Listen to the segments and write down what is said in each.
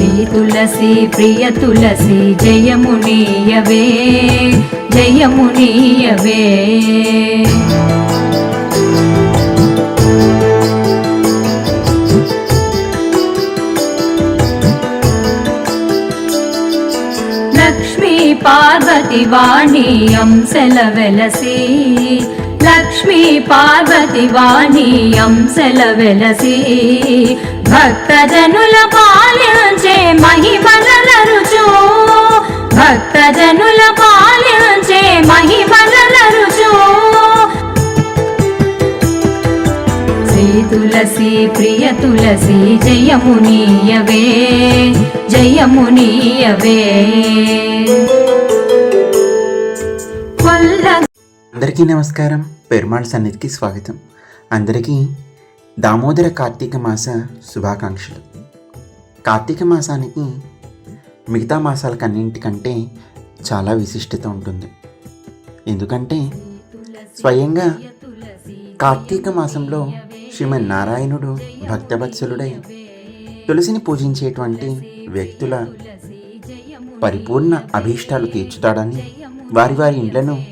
శ్రీ తులసి ప్రియ తులసి జయమునీయవే జయమునీయవే. లక్ష్మీ పార్వతి వాణి అంశల వెలసి లక్ష్మీ పార్వతి వాణి అంశల వెలసి భక్తజనుల పాలించే మహిమల రుచు. భక్తజనుల పాలించే మహిమల రుచు. శ్రీ తులసి ప్రియ తులసి జయమునీయవే జయమునీయవే. అందరికీ నమస్కారం. పెరుమాళ్ సన్నిధికి స్వాగతం. అందరికీ దామోదర కార్తీక మాస శుభాకాంక్షలు. కార్తీక మాసానికి మిగతా మాసాలకన్నింటికంటే చాలా విశిష్టత ఉంటుంది. ఎందుకంటే స్వయంగా కార్తీక మాసంలో శ్రీమన్ నారాయణుడు భక్తవత్సలుడై తులసిని పూజించేటువంటి వ్యక్తుల పరిపూర్ణ అభీష్టాలు తీర్చుతాడని వారి వారి ఇండ్లను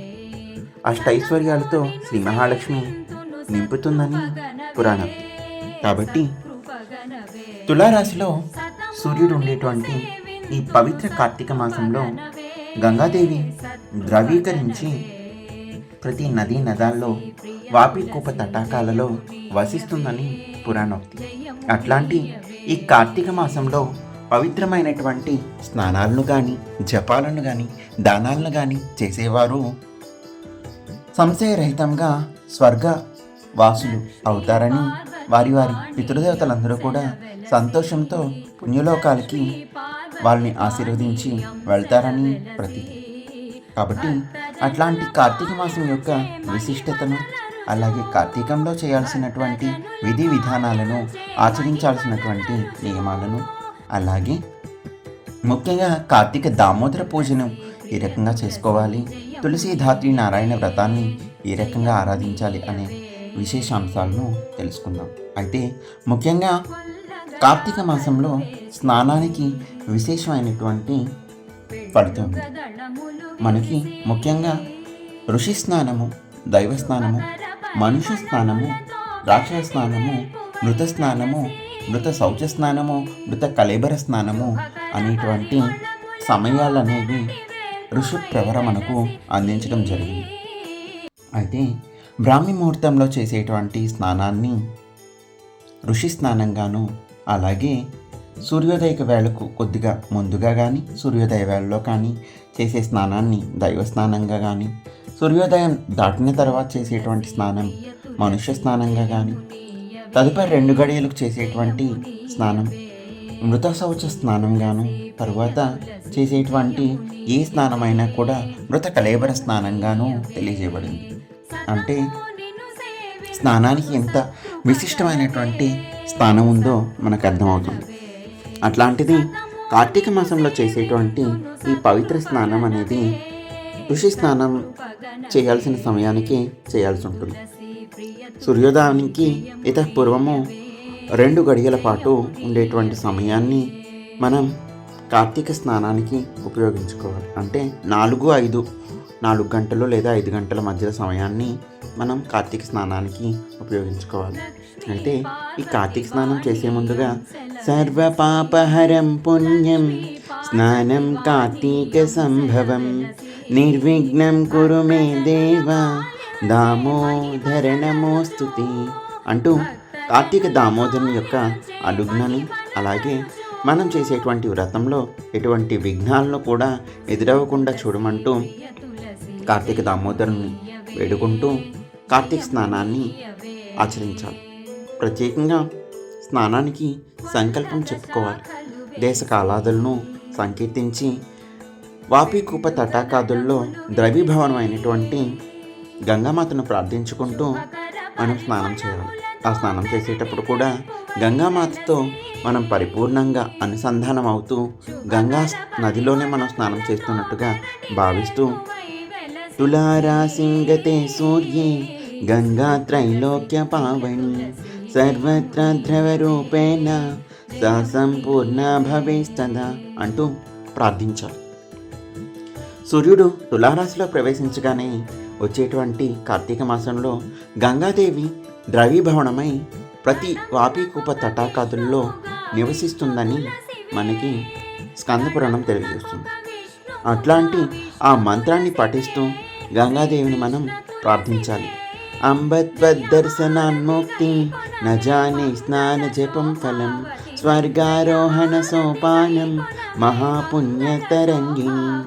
అష్టైశ్వర్యాలతో శ్రీ మహాలక్ష్మి నింపుతుందని పురాణం. కాబట్టి తులారాశిలో సూర్యుడు ఉండేటువంటి ఈ పవిత్ర కార్తీక మాసంలో గంగాదేవి ద్రవీకరించి ప్రతి నదీ నదాల్లో వాపికూప తటాకాలలో వసిస్తుందని పురాణోక్తి. అట్లాంటి ఈ కార్తీక మాసంలో పవిత్రమైనటువంటి స్నానాలను కానీ జపాలను కానీ దానాలను కానీ చేసేవారు సంశయరహితంగా స్వర్గ వాసులు అవుతారని వారి వారి పితృదేవతలందరూ కూడా సంతోషంతో పుణ్యలోకాలకి వాళ్ళని ఆశీర్వదించి వెళ్తారని ప్రతీతి కాబట్టి అట్లాంటి కార్తీక మాసం యొక్క విశిష్టతను అలాగే కార్తీకంలో చేయాల్సినటువంటి విధి విధానాలను ఆచరించాల్సినటువంటి నియమాలను అలాగే ముఖ్యంగా కార్తీక దామోదర పూజను ఏ రకంగా చేసుకోవాలి? తులసి ధాత్రి నారాయణ వ్రతాన్ని ఏ రకంగా ఆరాధించాలి అనే విశేషాంశాలను తెలుసుకుందాం. అయితే ముఖ్యంగా కార్తీక మాసంలో స్నానానికి విశేషమైనటువంటి ఫలితం మనకి ముఖ్యంగా ఋషి స్నానము దైవ స్నానము మనుష్య స్నానము రాక్షస స్నానము మృత స్నానము మృత శౌచ స్నానము మృత కలేబర స్నానము అనేటువంటి సమయాలు అనేవి ఋషి ప్రవర మనకు అందించడం జరిగింది. అయితే బ్రాహ్మీ ముహూర్తంలో చేసేటువంటి స్నానాన్ని ఋషి స్నానంగాను అలాగే సూర్యోదయక వేళకు కొద్దిగా ముందుగా కానీ సూర్యోదయ వేళలో కానీ చేసే స్నానాన్ని దైవ స్నానంగా కానీ సూర్యోదయం దాటిన తర్వాత చేసేటువంటి స్నానం మనుష్య స్నానంగా కానీ తదుపరి రెండు గడియలకు చేసేటువంటి స్నానం మృత శౌచ స్నానంగాను తరువాత చేసేటువంటి ఏ స్నానమైనా కూడా మృత కలేబర స్నానంగాను తెలియజేయబడింది. అంటే స్నానానికి ఎంత విశిష్టమైనటువంటి స్థానం ఉందో మనకు అర్థమవుతుంది. అట్లాంటిది కార్తీక మాసంలో చేసేటువంటి ఈ పవిత్ర స్నానం అనేది ఋషి స్నానం చేయాల్సిన సమయానికి చేయాల్సి ఉంటుంది. సూర్యోదయానికి ఇత పూర్వము రెండు గడియల పాటు ఉండేటువంటి సమయాన్ని మనం కార్తీక స్నానానికి ఉపయోగించుకోవాలి. అంటే నాలుగు ఐదు నాలుగు గంటలు లేదా ఐదు గంటల మధ్యలో సమయాన్ని మనం కార్తీక స్నానానికి ఉపయోగించుకోవాలి. అంటే ఈ కార్తీక స్నానం చేసే ముందుగా సర్వ పాపహరం పుణ్యం స్నానం కార్తీక సంభవం నిర్విఘ్నం కురు మే దేవ దామోదర నమోస్తుతి అంటూ కార్తీక దామోదరుని యొక్క అనుజ్ఞని అలాగే మనం చేసేటువంటి వ్రతంలో ఎటువంటి విఘ్నాలను కూడా ఎదురవ్వకుండా చూడమంటూ కార్తీక దామోదరుని వేడుకుంటూ కార్తీక స్నానాన్ని ఆచరించాలి. ప్రత్యేకంగా స్నానానికి సంకల్పం చెప్పుకోవాలి. దేశ కాలాదులను సంకీర్తించి వాపికూప తటాకాదుల్లో ద్రవీభవనమైనటువంటి గంగామాతను ప్రార్థించుకుంటూ మనం స్నానం చేయాలి. ఆ స్నానం చేసేటప్పుడు కూడా గంగామాతతో మనం పరిపూర్ణంగా అనుసంధానం అవుతూ గంగా నదిలోనే మనం స్నానం చేస్తున్నట్టుగా భావిస్తూ తులారాసింగతే సూర్యే గంగా త్రైలోక్య పావని సర్వత్ర ద్రవరూపేణ సా సంపూర్ణ భవేస్తదా అంటూ ప్రార్థించాలి సూర్యుడు తులారాశిలో ప్రవేశించగానే వచ్చేటువంటి కార్తీక మాసంలో గంగాదేవి ద్రవీభవనమై ప్రతి వాపీకూప తటాకాదుల్లో నివసిస్తుందని మనకి స్కందపురాణం తెలియజేస్తుంది. అట్లాంటి ఆ మంత్రాన్ని పఠిస్తూ గంగాదేవిని మనం ప్రార్థించాలి. అంబత్వద్దర్శనాన్ముక్తి న జానే స్నాన జపం ఫలం స్వర్గారోహణ సోపానం మహాపుణ్యతరంగిణి.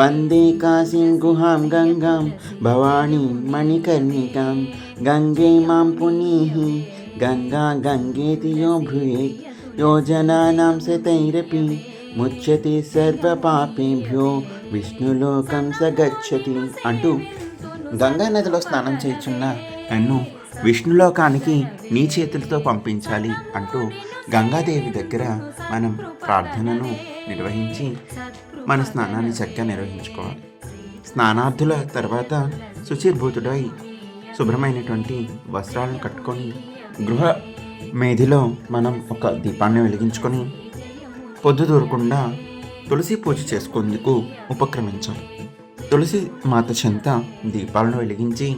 వందే కాశీం గుహాం గంగాం భవానీ మణికర్ణికాం. గంగే మాం పునీః గంగా గంగేతి యో భ్రూయేత్ యోజనానాం శతైరపి ముచ్యతే సర్వపాపేభ్యో విష్ణులోకం స గచ్చతి అంటూ గంగా నదిలో స్నానం చేయుచున్న నన్ను విష్ణులోకానికి నీ చేతులతో పంపించాలి అంటూ గంగాదేవి దగ్గర మనం ప్రార్థనను నిర్వహించి మన స్నానాన్ని చక్కగా నిర్వహించుకోవాలి. స్నానార్థుల తర్వాత శుచిర్భూతుడై శుభ్రమైనటువంటి వస్త్రాలను కట్టుకొని గృహ మేధిలో మనం ఒక దీపాన్ని వెలిగించుకొని పొద్దు దూరకుండా తులసి పూజ చేసుకుందుకు ఉపక్రమించాలి తులసి మాత చెంత దీపాలను వెలిగించి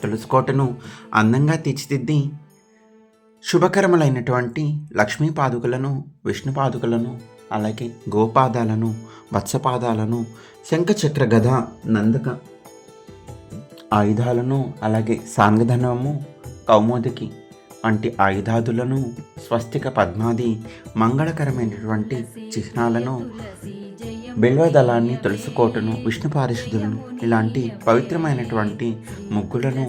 తులసి కోటను అందంగా తీర్చిదిద్ది శుభకరములైనటువంటి లక్ష్మీ పాదుకలను విష్ణు పాదుకలను అలాగే గోపాదాలను వత్సపాదాలను శంఖచక్ర గద నందక ఆయుధాలను అలాగే సాంగధనము కౌమోదికి వంటి ఆయుధాదులను స్వస్తిక పద్మాది మంగళకరమైనటువంటి చిహ్నాలను బిల్వదళాన్ని తులసికోటను విష్ణు పారిశుద్ధులను ఇలాంటి పవిత్రమైనటువంటి ముగ్గులను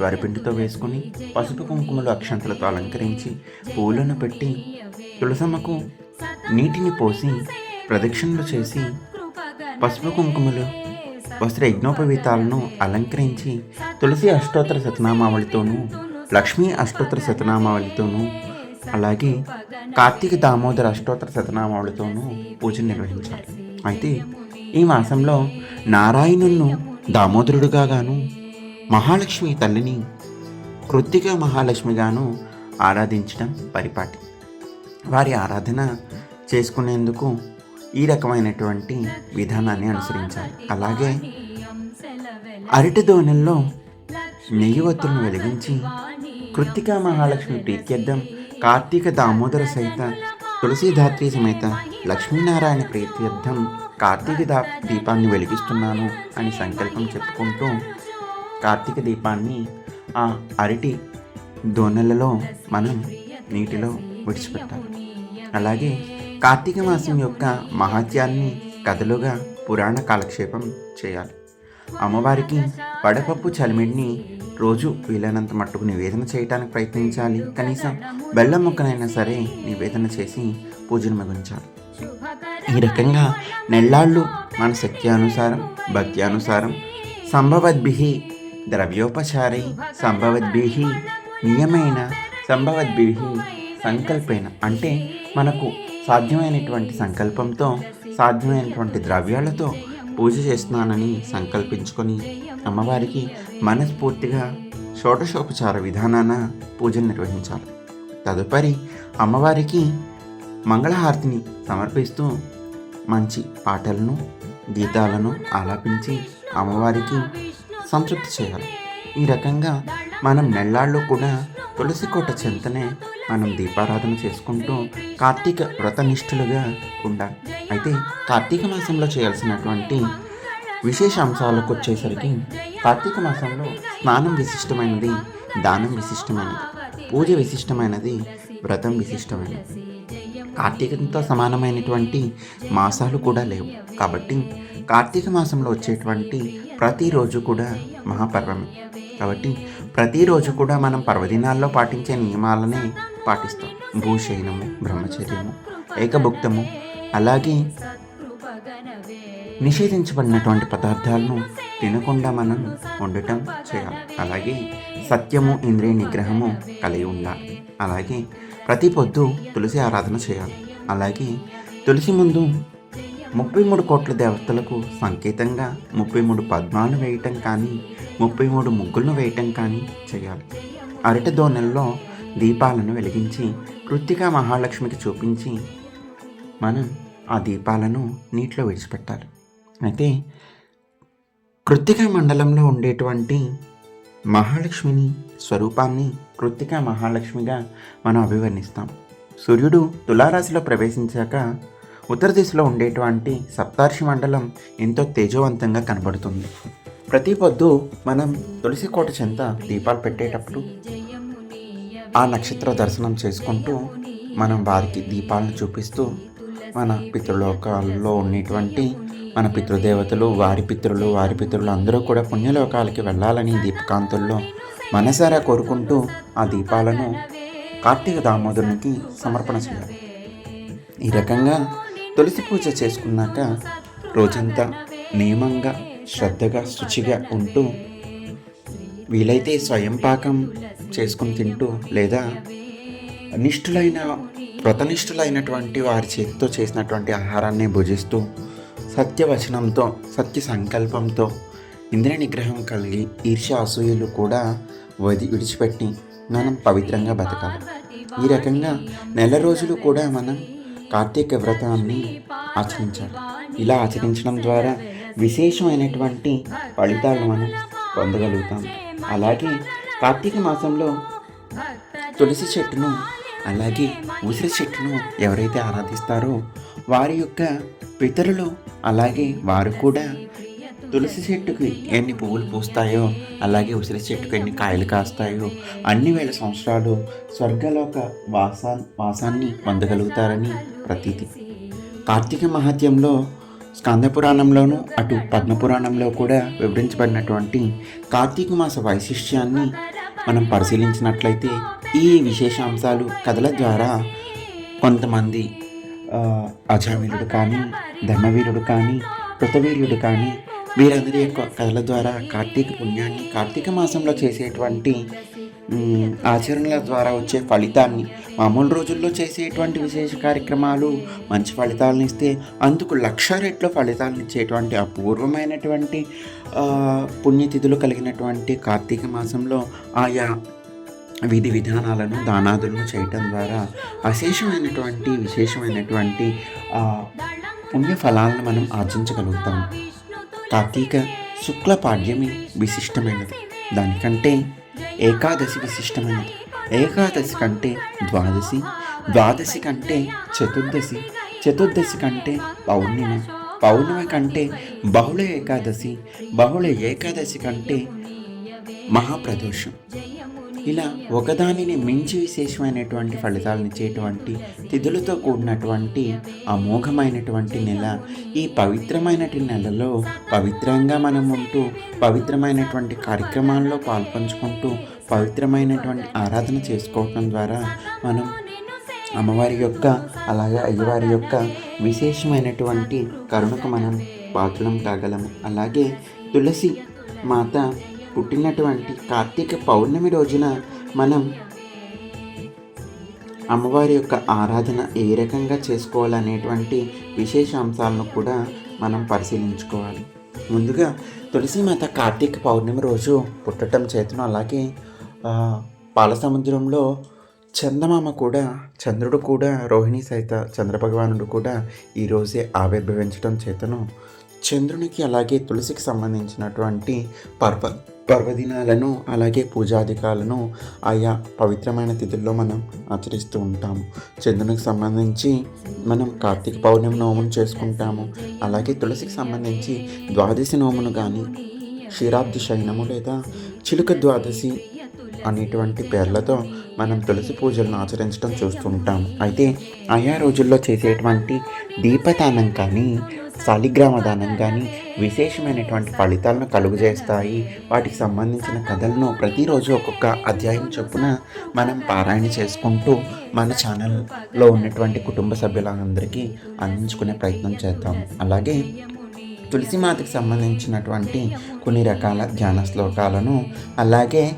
వరిపిండితో వేసుకుని పసుపు కుంకుమలు అక్షంతలతో అలంకరించి పూలను పెట్టి తులసమ్మకు నీటిని పోసి ప్రదక్షిణలు చేసి పసుపు కుంకుమలు వస్త్ర యజ్ఞోపవీతాలను అలంకరించి తులసి అష్టోత్తర సతనామావళితోనూ లక్ష్మీ అష్టోత్తర శతనామావళితోనూ అలాగే కార్తీక దామోదర అష్టోత్తర శతనామావళితోనూ పూజ నిర్వహించాలి అయితే ఈ మాసంలో నారాయణులను దామోదరుడుగా గాను మహాలక్ష్మి తల్లిని కృత్తిక మహాలక్ష్మిగాను ఆరాధించడం పరిపాటి. వారి ఆరాధన చేసుకునేందుకు ఈ రకమైనటువంటి విధానాన్ని అనుసరించాలి అలాగే అరటి దోణల్లో నెయ్యి ఒత్తులను వెలిగించి కృత్తికా మహాలక్ష్మి ప్రీత్యర్థం కార్తీక దామోదర సహిత తులసీధాత్రి సమేత లక్ష్మీనారాయణ ప్రీత్యర్థం కార్తీక దా దీపాన్ని వెలిగిస్తున్నాను అని సంకల్పం చెప్పుకుంటూ కార్తీక దీపాన్ని ఆ అరటి దోనెలలో మనం నీటిలో విడిచిపెట్టాలి. అలాగే కార్తీక మాసం యొక్క మహాత్యాన్ని కథలుగా పురాణ కాలక్షేపం చేయాలి. అమ్మవారికి వడపప్పు చలిమిడిని రోజు వీలైనంత మట్టుకు నివేదన చేయడానికి ప్రయత్నించాలి. కనీసం బెల్లం ముక్కనైనా సరే నివేదన చేసి పూజను ముగించాలి ఈ రకంగా నెల్లాళ్ళు మన శక్తి అనుసారం భక్తి అనుసారం సంభవద్భి ద్రవ్యోపచారి సంభవద్భి నియమైన సంభవద్భి సంకల్పేన. అంటే మనకు సాధ్యమైనటువంటి సంకల్పంతో సాధ్యమైనటువంటి ద్రవ్యాలతో పూజ చేస్తున్నానని సంకల్పించుకొని అమ్మవారికి మనస్ఫూర్తిగా షోడశోపచార విధానాన పూజలు నిర్వహించాలి. తదుపరి అమ్మవారికి మంగళహారతిని సమర్పిస్తూ మంచి పాటలను గీతాలను ఆలాపించి అమ్మవారికి సంతృప్తి చేయాలి. ఈ రకంగా మనం నెల్లాళ్ళు కూడా తులసి కోట చెంతనే మనం దీపారాధన చేసుకుంటూ కార్తీక వ్రతనిష్ఠులుగా ఉండాలి. అయితే కార్తీక మాసంలో చేయాల్సినటువంటి విశేష అంశాలకు వచ్చేసరికి కార్తీక మాసంలో స్నానం విశిష్టమైనది దానం విశిష్టమైనది పూజ విశిష్టమైనది వ్రతం విశిష్టమైనది. కార్తీకంతో సమానమైనటువంటి మాసాలు కూడా లేవు. కాబట్టి కార్తీక మాసంలో వచ్చేటువంటి ప్రతిరోజు కూడా మహాపర్వమే. కాబట్టి ప్రతిరోజు కూడా మనం పర్వదినాల్లో పాటించే నియమాలనే పాటిస్తాం. భూశయనము బ్రహ్మచర్యము ఏకభుక్తము అలాగే నిషేధించబడినటువంటి పదార్థాలను తినకుండా మనం ఉండటం చేయాలి. అలాగే సత్యము ఇంద్రియ నిగ్రహము కలిగి ఉండాలి. అలాగే ప్రతి పొద్దు తులసి ఆరాధన చేయాలి. అలాగే తులసి ముందు ముప్పై మూడు కోట్ల దేవతలకు సంకేతంగా ముప్పై మూడు పద్మాలు వేయటం కానీ ముప్పై మూడు ముగ్గులను వేయటం కానీ చేయాలి. అరటి దోనెల్లో దీపాలను వెలిగించి కృత్తిక మహాలక్ష్మికి చూపించి మనం ఆ దీపాలను నీటిలో విడిచిపెట్టాలి. అయితే కృత్తిక మండలంలో ఉండేటువంటి మహాలక్ష్మిని స్వరూపాన్ని కృత్తిక మహాలక్ష్మిగా మనం అభివర్ణిస్తాం. సూర్యుడు తులారాశిలో ప్రవేశించాక ఉత్తర దిశలో ఉండేటువంటి సప్తార్షి మండలం ఎంతో తేజవంతంగా కనబడుతుంది. ప్రతి పొద్దు మనం తులసి కోట చెంత దీపాలు పెట్టేటప్పుడు ఆ నక్షత్ర దర్శనం చేసుకుంటూ మనం వారికి దీపాలను చూపిస్తూ మన పితృలోకాల్లో ఉండేటువంటి మన పితృదేవతలు వారి పితృలు వారి పితృలు అందరూ కూడా పుణ్యలోకాలకి వెళ్ళాలని దీపకాంతుల్లో మనసారా కోరుకుంటూ ఆ దీపాలను కార్తీక దామోదరునికి సమర్పణ చేయాలి. ఈ రకంగా తులసి పూజ చేసుకున్నాక రోజంతా నియమంగా శ్రద్ధగా శుచిగా ఉంటూ వీలైతే స్వయం పాకం చేసుకుని తింటూ లేదా నిష్ఠులైన వ్రతనిష్ఠులైనటువంటి వారి చేతితో చేసినటువంటి ఆహారాన్ని భుజిస్తూ సత్యవచనంతో సత్య సంకల్పంతో ఇంద్ర నిగ్రహం కలిగి ఈర్ష్య అసూయలు కూడా వది విడిచిపెట్టి మనం పవిత్రంగా బతకాలి. ఈ రకంగా నెల రోజులు కూడా మనం కార్తీక వ్రతాన్ని ఆచరించాలి. ఇలా ఆచరించడం ద్వారా విశేషమైనటువంటి ఫలితాలను మనం పొందగలుగుతాం. అలాగే కార్తీక మాసంలో తులసి చెట్టును అలాగే ఉసిరి చెట్టును ఎవరైతే ఆరాధిస్తారో వారి యొక్క పితరులు అలాగే వారు కూడా తులసి చెట్టుకి ఎన్ని పువ్వులు పూస్తాయో అలాగే ఉసిరి చెట్టుకు ఎన్ని కాయలు కాస్తాయో అన్ని వేల సంవత్సరాలు స్వర్గలోక వాసా వాసాన్ని పొందగలుగుతారని ప్రతీతి. కార్తీక మహాత్యంలో స్కందపురాణంలోనూ అటు పద్మపురాణంలో కూడా వివరించబడినటువంటి కార్తీక మాస వైశిష్ట్యాన్ని మనం పరిశీలించినట్లయితే ఈ విశేషాంశాలు కథల ద్వారా కొంతమంది ఆ, కానీ ధర్మవీరుడు కానీ కృతవీర్యుడు కానీ వీరందరి యొక్క కథల ద్వారా కార్తీక పుణ్యాన్ని కార్తీక మాసంలో చేసేటువంటి ఆచరణల ద్వారా వచ్చే ఫలితాన్ని మామూలు రోజుల్లో చేసేటువంటి విశేష కార్యక్రమాలు మంచి ఫలితాలను ఇస్తే అందుకు లక్ష రెట్ల ఫలితాలను ఇచ్చేటువంటి అపూర్వమైనటువంటి పుణ్యతిథులు కలిగినటువంటి కార్తీక మాసంలో ఆయా విధి విధానాలను దానాదులను చేయటం ద్వారా అశేషమైనటువంటి విశేషమైనటువంటి పుణ్య ఫలాలను మనం ఆర్జించగలుగుతాం. కార్తీక శుక్ల పాడ్యమి విశిష్టమైనది. దానికంటే ఏకాదశి విశిష్టమైనది. ఏకాదశి కంటే ద్వాదశి ద్వాదశి కంటే చతుర్దశి చతుర్దశి కంటే పౌర్ణిమ పౌర్ణమి కంటే బహుళ ఏకాదశి బహుళ ఏకాదశి కంటే మహాప్రదోషం. ఇలా ఒకదానిని మించి విశేషమైనటువంటి ఫలితాలను ఇచ్చేటువంటి తిథులతో కూడినటువంటి అమోఘమైనటువంటి నెల ఈ పవిత్రమైనటి నెలలో పవిత్రంగా మనం ఉంటూ పవిత్రమైనటువంటి కార్యక్రమాల్లో పాల్పంచుకుంటూ పవిత్రమైనటువంటి ఆరాధన చేసుకోవటం ద్వారా మనం అమ్మవారి యొక్క అలాగే అయ్యవారి యొక్క విశేషమైనటువంటి కరుణకు మనం పాత్రలం కాగలము. అలాగే తులసి మాత పుట్టినటువంటి కార్తీక పౌర్ణమి రోజున మనం అమ్మవారి యొక్క ఆరాధన ఏ రకంగా చేసుకోవాలనేటువంటి విశేష అంశాలను కూడా మనం పరిశీలించుకోవాలి. ముందుగా తులసిమాత కార్తీక పౌర్ణమి రోజు పుట్టడం చేతను అలాగే పాలసముద్రంలో పాల సముద్రంలో చందమామ కూడా చంద్రుడు కూడా రోహిణి సైత చంద్రభగవానుడు కూడా ఈరోజే ఆవిర్భవించడం చేతను చంద్రునికి అలాగే తులసికి సంబంధించినటువంటి పర్వ పర్వదినాలను అలాగే పూజాధికాలను ఆయా పవిత్రమైన తిథుల్లో మనం ఆచరిస్తూ ఉంటాము. చంద్రునికి సంబంధించి మనం కార్తీక పౌర్ణమి నోమును చేసుకుంటాము. అలాగే తులసికి సంబంధించి ద్వాదశి నోమును కానీ క్షీరాబ్ది శయనము లేదా చిలుక ద్వాదశి అనేటువంటి పేర్లతో మనం తులసి పూజలను ఆచరించడం చూస్తుంటాం అయితే ఆయా రోజుల్లో చేసేటువంటి దీపదానం కానీ శాలిగ్రామ దానం కానీ విశేషమైనటువంటి ఫలితాలను కలుగజేస్తాయి. వాటికి సంబంధించిన కథలను ప్రతిరోజు ఒక్కొక్క అధ్యాయం చొప్పున మనం పారాయణ చేసుకుంటూ మన ఛానల్లో ఉన్నటువంటి కుటుంబ సభ్యులందరికీ అందించుకునే ప్రయత్నం చేద్దాము అలాగే తులసిమాతకి సంబంధించినటువంటి కొన్ని రకాల ధ్యాన శ్లోకాలను అలాగే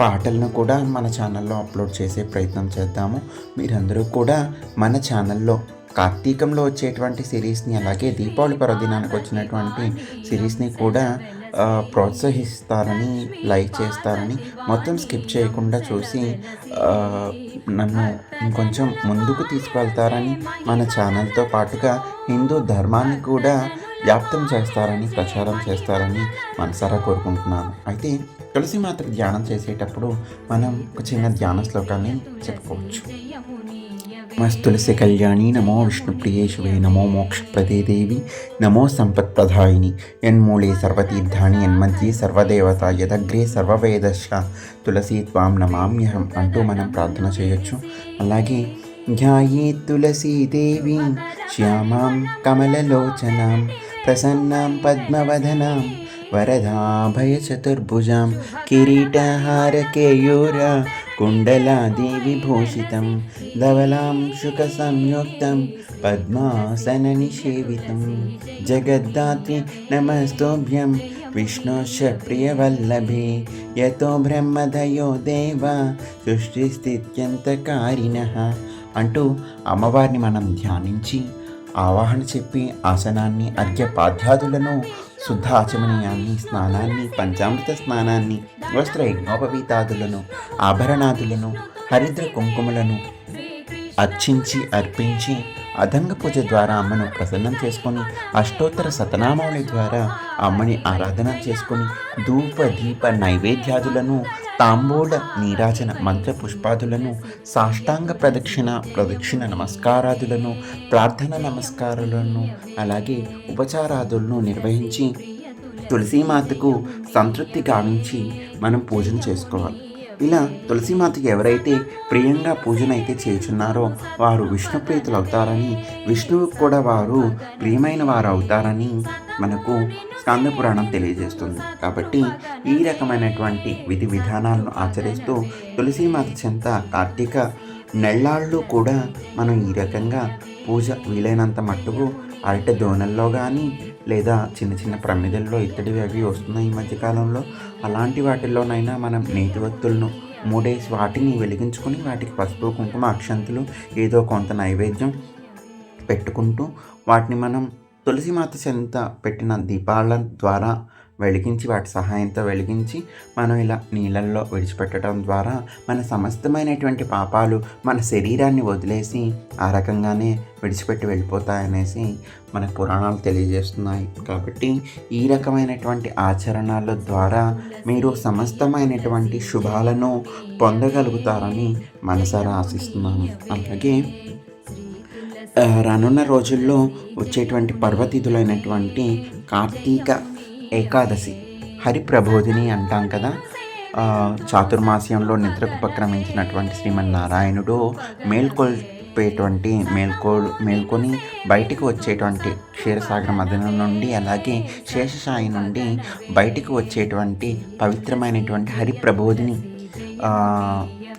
పాటలను కూడా మన ఛానల్లో అప్లోడ్ చేసే ప్రయత్నం చేద్దాము. మీరందరూ కూడా మన ఛానల్లో కార్తీకంలో వచ్చేటువంటి సిరీస్ని అలాగే దీపావళి పర్వదినానికి వచ్చినటువంటి సిరీస్ని కూడా ప్రోత్సహిస్తారని లైక్ చేస్తారని మొత్తం స్కిప్ చేయకుండా చూసి నన్ను ఇంకొంచెం ముందుకు తీసుకెళ్తారని మన ఛానల్తో పాటుగా హిందూ ధర్మాన్ని కూడా వ్యాప్తం చేస్తారని ప్రచారం చేస్తారని మనసారా కోరుకుంటున్నాను. అయితే తులసి మాత్ర ధ్యానం చేసేటప్పుడు మనం ఒక చిన్న ధ్యాన శ్లోకాన్ని చెప్పుకోవచ్చు. మస్తులసి కళ్యాణి నమో విష్ణుప్రియేశువే నమో మోక్షప్రదే దేవి నమో సంపత్ప్రదాయిని యన్మూలే సర్వతీర్థాని యన్మధ్యే సర్వదేవత యదగ్రే సర్వవేదశ తులసి త్వాం నమామ్యహం అంటూ మనం ప్రార్థన చేయొచ్చు। అలాగే ధ్యాయే తులసీదేవి శ్యామాం కమలలోచనాం ప్రసన్నాం పద్మవదనాం వరదాభయచతుర్భుజాం కిరీటహారకేయూర कुण्डलादिविभूषितं धवलां शुकसंयुक्तं पद्मासननिषेवितं जगद्धात्रि नमस्तोभ्यं विष्णोश्च प्रियवल्लभे यतो ब्रह्मदयो देव సృష్టిస్థిత్యంతకారిణః అంటూ అమ్మవారిని మనం ధ్యానించి ఆవాహన చెప్పి ఆసనాన్ని అర్ఘ్య పాద్యాదులను శుద్ధ ఆచమనీయాన్ని స్నానాన్ని పంచామృత స్నానాన్ని వస్త్ర యజ్ఞోపవీతాదులను ఆభరణాదులను హరిద్ర కుంకుమలను అర్చించి అర్పించి అదంగ పూజ ద్వారా అమ్మను ప్రసన్నం చేసుకొని అష్టోత్తర శతనామావళి ద్వారా అమ్మని ఆరాధన చేసుకొని ధూప దీప నైవేద్యాదులను తాంబూల నీరాజన మంత్ర పుష్పాదులను సాష్టాంగ ప్రదక్షిణ ప్రదక్షిణ నమస్కారాదులను ప్రార్థన నమస్కారాలను అలాగే ఉపచారాదులను నిర్వహించి తులసీమాతకు సంతృప్తి గావించి మనం పూజను చేసుకోవాలి. ఇలా తులసిమాతకి ఎవరైతే ప్రియంగా పూజనైతే చేస్తున్నారో వారు విష్ణు ప్రీతులు అవుతారని విష్ణువుకు కూడా వారు ప్రియమైన వారు అవుతారని మనకు స్కంద పురాణం తెలియజేస్తుంది. కాబట్టి ఈ రకమైనటువంటి విధి విధానాలను ఆచరిస్తూ తులసిమాత చెంత కార్తీక నెల్లాళ్ళు కూడా మనం ఈ రకంగా పూజ వీలైనంత మట్టుకు అరటి దోనల్లో కానీ లేదా చిన్న చిన్న ప్రమిదల్లో ఇత్తడివి అవి వస్తున్నాయి ఈ మధ్యకాలంలో అలాంటి వాటిల్లోనైనా మనం నేతి వత్తులను మూడేసి వాటిని వెలిగించుకొని వాటికి పసుపు కుంకుమ అక్షంతులు ఏదో కొంత నైవేద్యం పెట్టుకుంటూ వాటిని మనం తులసి మాత చెంత పెట్టిన దీపాల ద్వారా వెలిగించి వాటి సహాయంతో వెలిగించి మనం ఇలా నీళ్ళల్లో విడిచిపెట్టడం ద్వారా మన సమస్తమైనటువంటి పాపాలు మన శరీరాన్ని వదిలేసి ఆ రకంగానే విడిచిపెట్టి వెళ్ళిపోతాయనేసి మన పురాణాలు తెలియజేస్తున్నాయి. కాబట్టి ఈ రకమైనటువంటి ఆచరణల ద్వారా మీరు సమస్తమైనటువంటి శుభాలను పొందగలుగుతారని మనసారా ఆశిస్తున్నాను. అలాగే రానున్న రోజుల్లో వచ్చేటువంటి పర్వతిథులైనటువంటి కార్తీక ఏకాదశి. హరిప్రబోధిని అంటాం కదా. చాతుర్మాస్యంలో నిద్రకు ఉపక్రమించినటువంటి శ్రీమన్నారాయణుడు మేల్కొల్పేటువంటి మేల్కో మేల్కొని బయటికి వచ్చేటువంటి క్షీరసాగర మదనం నుండి అలాగే శేషసాయి నుండి బయటికి వచ్చేటువంటి పవిత్రమైనటువంటి హరిప్రబోధిని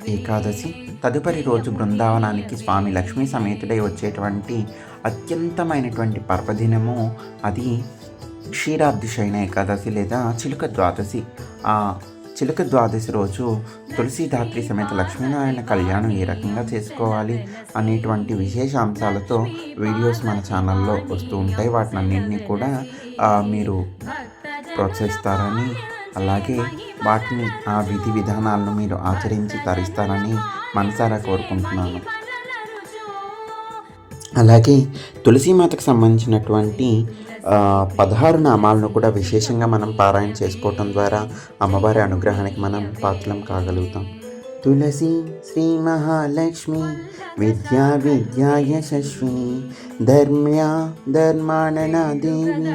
ఏకాదశి. తదుపరి రోజు బృందావనానికి స్వామి లక్ష్మీ సమేతుడై వచ్చేటువంటి అత్యంతమైనటువంటి పర్వదినము అది క్షీరాబ్ది ఏకాదశి లేదా చిలుక ద్వాదశి. ఆ చిలుక ద్వాదశి రోజు తులసీధాత్రి సమేత లక్ష్మీనారాయణ కళ్యాణం ఏ రకంగా చేసుకోవాలి అనేటువంటి విశేష అంశాలతో వీడియోస్ మన ఛానల్లో వస్తూ ఉంటాయి. వాటిని అన్నింటినీ కూడా మీరు ప్రోత్సహిస్తారని అలాగే వాటిని ఆ విధి విధానాలను మీరు ఆచరించి తరిస్తారని మనసారా కోరుకుంటున్నాను. అలాగే తులసీమాతకు సంబంధించినటువంటి పదహారు నామాలను కూడా విశేషంగా మనం పారాయణ చేసుకోవటం ద్వారా అమ్మవారి అనుగ్రహానికి మనం పాత్రం కాగలుగుతాం. తులసి శ్రీ మహాలక్ష్మి విద్యా విద్యా యశస్విని ధర్మ్యా ధర్మాణనా దేవి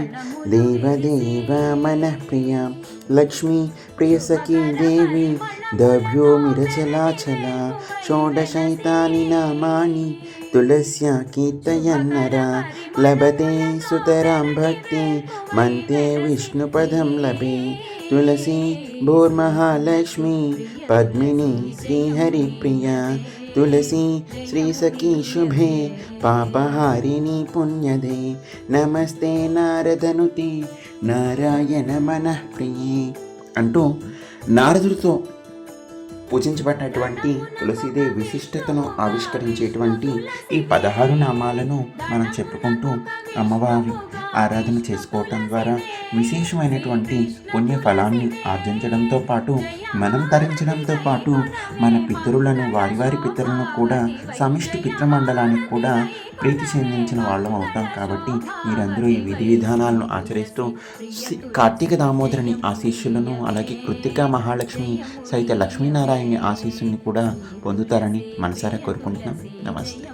దేవదేవ మనః ప్రియ లక్ష్మి ప్రియసఖీ దేవి దభ్యోమిరచలాచల షోడశైతాని నామాని తులస్య కీర్తయన్నర లభతే సుతరాం భక్తి మంతే విష్ణుపదం లభే తులసి భూర్మహాలక్ష్మి పద్మిని శ్రీహరిప్రియ తులసి శ్రీసఖీ శుభే పాపహారిణి పుణ్యదే నమస్తే నారదనుతి నారాయణ మనః ప్రియే అంటూ నారదుడితో పూజించబడినటువంటి తులసీదేవి విశిష్టతను ఆవిష్కరించేటువంటి ఈ పదహారు నామాలను మనం చెప్పుకుంటూ అమ్మవారి ఆరాధన చేసుకోవటం ద్వారా విశేషమైనటువంటి పుణ్య ఫలాన్ని ఆర్జించడంతో పాటు మనం తరించడంతో పాటు మన పితరులను వారి వారి పితరులను కూడా సమిష్టి పితృమండలానికి కూడా ప్రీతి చెందించిన వాళ్ళం అవుతాం. కాబట్టి మీరందరూ ఈ విధి విధానాలను ఆచరిస్తూ కార్తీక దామోదరుని ఆశీస్సులను అలాగే కృత్తిక మహాలక్ష్మి సైత లక్ష్మీనారాయణ ఆశీస్సుని కూడా పొందుతారని మనసారా కోరుకుంటున్నాం. నమస్తే.